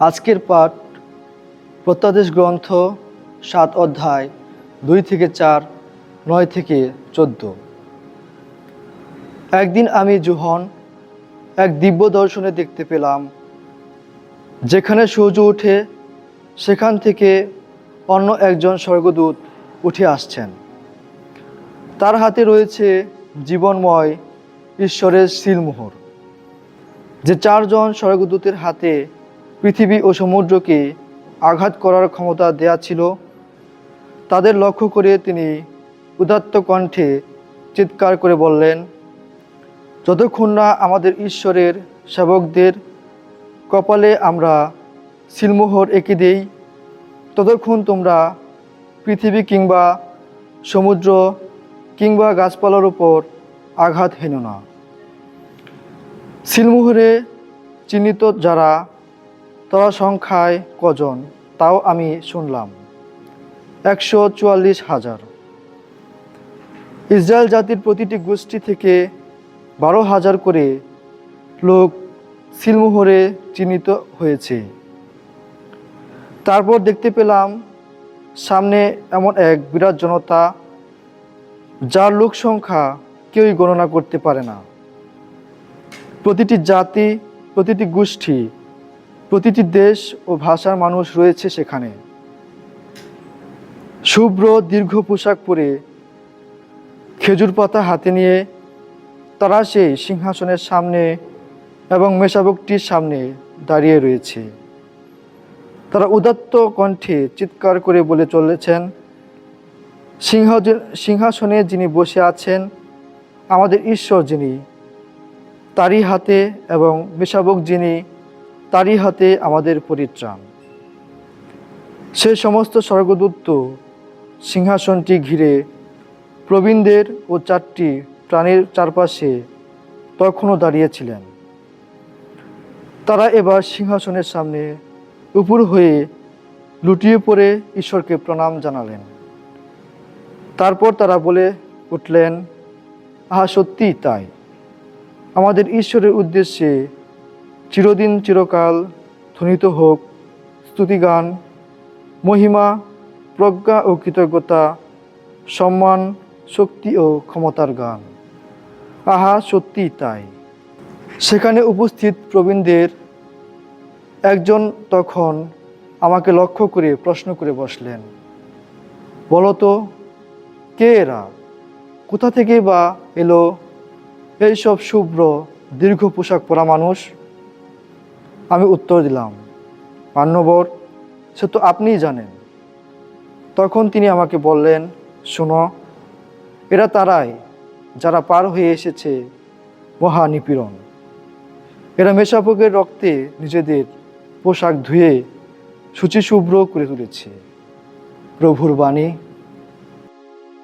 আজকের পাঠ, প্রত্যাদেশ গ্রন্থ, সাত অধ্যায়, দুই থেকে চার, নয় থেকে চোদ্দ। একদিন আমি জোহন, এক দিব্য দর্শনে দেখতে পেলাম, যেখানে সূর্য উঠে সেখান থেকে অন্য একজন স্বর্গদূত উঠে আসছেন। তার হাতে রয়েছে জীবনময় ঈশ্বরের সিলমোহর, যে চারজন স্বর্গদূতের হাতে পৃথিবী ও সমুদ্রকে আঘাত করার ক্ষমতা দেয়া ছিল। তাদের লক্ষ্য করে তিনি উদাত্ত কণ্ঠে চিৎকার করে বললেন, যতক্ষণ না আমাদের ঈশ্বরের সেবকদের কপালে আমরা সিলমোহর এঁকে দেই, ততক্ষণ তোমরা পৃথিবী কিংবা সমুদ্র কিংবা গাছপালার উপর আঘাত হেন না। সিলমোহরে চিহ্নিত যারা তারা সংখ্যায় কজন, তাও আমি শুনলাম। একশো চুয়াল্লিশ হাজার। ইসরায়েল জাতির প্রতিটি গোষ্ঠী থেকে বারো হাজার করে লোক সিলমোহরে চিহ্নিত হয়েছে। তারপর দেখতে পেলাম, সামনে এমন এক বিরাট জনতা, যার লোক সংখ্যা কেউই গণনা করতে পারে না। প্রতিটি জাতি, প্রতিটি গোষ্ঠী প্রতিটি দেশ ও ভাষার মানুষ রয়েছে সেখানে। শুভ্র দীর্ঘ পোশাক পরে খেজুর পাতা হাতে নিয়ে তারা সেই সিংহাসনের সামনে এবং মেশাবকটির সামনে দাঁড়িয়ে রয়েছে। তারা উদাত্ত কণ্ঠে চিৎকার করে বলে চলেছেন, সিংহ সিংহাসনে যিনি বসে আছেন, আমাদের ঈশ্বর যিনি, তারই হাতে এবং মেশাবক যিনি তারই হাতে আমাদের পরিত্রাণ। সে সমস্ত স্বর্গদূত সিংহাসনটি ঘিরে প্রবীণদের ও চারটি প্রাণীর চারপাশে তখনও দাঁড়িয়েছিলেন। তারা এবার সিংহাসনের সামনে উপর হয়ে লুটিয়ে পড়ে ঈশ্বরকে প্রণাম জানালেন। তারপর তারা বলে উঠলেন, আহা, সত্যিই তাই। আমাদের ঈশ্বরের উদ্দেশ্যে চিরদিন চিরকাল ধ্বনিত হোক স্তুতিগান মহিমা, প্রজ্ঞা ও কৃতজ্ঞতা, সম্মান, শক্তি ও ক্ষমতার গান। আহা, সত্যিই তাই। সেখানে উপস্থিত প্রবীণদের একজন তখন আমাকে লক্ষ্য করে প্রশ্ন করে বসলেন বলতো কে এরা? কোথা থেকে বা এলো? এইসব শুভ্র, দীর্ঘ পোশাক পরা মানুষ? আমি উত্তর দিলাম। মান্যবর, সে তো আপনিই জানেন। তখন তিনি আমাকে বললেন, শোনো, এরা তারাই যারা পার হয়ে এসেছে মহা নিপীড়ন। এরা মেষাপকের রক্তে নিজেদের পোশাক ধুয়ে শুচিশুভ্র করে তুলেছে। প্রভুর বাণী